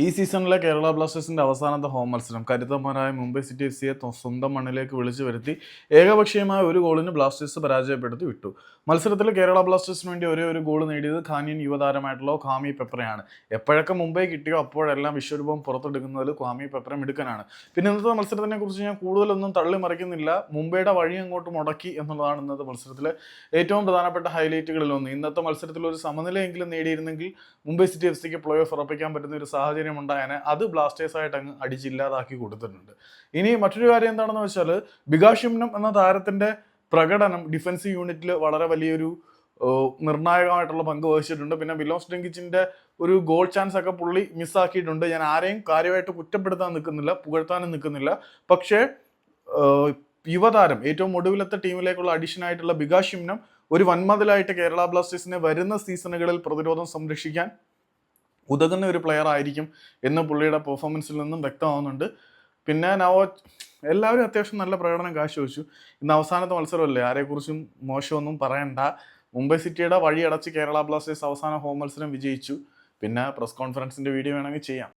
ഈ സീസണിലെ കേരള ബ്ലാസ്റ്റേഴ്സിന്റെ അവസാനത്തെ ഹോം മത്സരം. കരുത്തന്മാരായ മുംബൈ സിറ്റി എഫ് സിയെ സ്വന്തം മണ്ണിലേക്ക് വിളിച്ചു വരുത്തി ഏകപക്ഷീയമായ ഒരു ഗോളിന് ബ്ലാസ്റ്റേഴ്സ് പരാജയപ്പെടുത്തി വിട്ടു. മത്സരത്തിൽ കേരള ബ്ലാസ്റ്റേഴ്സിന് വേണ്ടി ഒരേ ഒരു ഗോൾ നേടിയത് ഖാനിയൻ യുവതാരമായിട്ടുള്ള ഖാമി പെപ്രയാണ്. എപ്പോഴൊക്കെ മുംബൈ കിട്ടിയോ അപ്പോഴെല്ലാം വിശ്വരൂപം പുറത്തെടുക്കുന്നതിൽ ഖാമി പെപ്ര മിടുക്കനാണ്. പിന്നെ ഇന്നത്തെ മത്സരത്തിനെ കുറിച്ച് ഞാൻ കൂടുതലൊന്നും തള്ളി മറിക്കുന്നില്ല മുംബൈയുടെ വഴി അങ്ങോട്ട് മുടക്കി എന്നുള്ളതാണ് ഇന്നത്തെ മത്സരത്തിലെ ഏറ്റവും പ്രധാനപ്പെട്ട ഹൈലൈറ്റുകളിൽ ഒന്ന്. ഇന്നത്തെ മത്സരത്തിൽ ഒരു സമനിലയെങ്കിലും നേടിയിരുന്നെങ്കിൽ മുംബൈ സിറ്റി എഫ് സിക്ക് പ്ലേ ഓഫ് ഉറപ്പിക്കാൻ പറ്റുന്ന ഒരു സാഹചര്യം ഉണ്ടായതിനെ അത് ബ്ലാസ്റ്റേഴ്സ് ആയിട്ട് അങ്ങ് അടിച്ചില്ലാതാക്കി കൊടുത്തിട്ടുണ്ട്. ഇനി മറ്റൊരു കാര്യം എന്താണെന്ന് വെച്ചാൽ ബികാഷിംനം എന്ന താരത്തിന്റെ പ്രകടനം ഡിഫൻസ് യൂണിറ്റിൽ വളരെ വലിയൊരു നിർണായകമായിട്ടുള്ള പങ്ക് വഹിച്ചിട്ടുണ്ട്. പിന്നെ ബിലോസ് ഡെങ്കിച്ചിന്റെ ഒരു ഗോൾ ചാൻസ് ഒക്കെ പുള്ളി മിസ്സാക്കിയിട്ടുണ്ട് ഞാൻ ആരെയും കാര്യമായിട്ട് കുറ്റപ്പെടുത്താൻ നിൽക്കുന്നില്ല പുകഴ്ത്താനും നിൽക്കുന്നില്ല. പക്ഷേ യുവതാരം ഏറ്റവും ഒടുവിലത്തെ ടീമിലേക്കുള്ള അഡീഷൻ ആയിട്ടുള്ള ബികാഷിംനം ഒരു വൻമതിലായിട്ട് കേരള ബ്ലാസ്റ്റേഴ്സിനെ വരുന്ന സീസണുകളിൽ പ്രതിരോധം സംരക്ഷിക്കാൻ ഉതകുന്ന ഒരു പ്ലെയർ ആയിരിക്കും എന്ന് പുള്ളിയുടെ പെർഫോമൻസിൽ നിന്നും വ്യക്തമാവുന്നുണ്ട്. പിന്നെ നവോ എല്ലാവരും അത്യാവശ്യം നല്ല പ്രകടനം കാഴ്ചവെച്ചു. ഇന്ന് അവസാനത്തെ മത്സരമല്ലേ? ആരെക്കുറിച്ചും മോശമൊന്നും പറയണ്ട. മുംബൈ സിറ്റിയുടെ വഴി അടച്ച് കേരള ബ്ലാസ്റ്റേഴ്സ് അവസാന ഹോം മത്സരം വിജയിച്ചു. പിന്നെ പ്രസ് കോൺഫറൻസിന്റെ വീഡിയോ വേണമെങ്കിൽ ചെയ്യാം.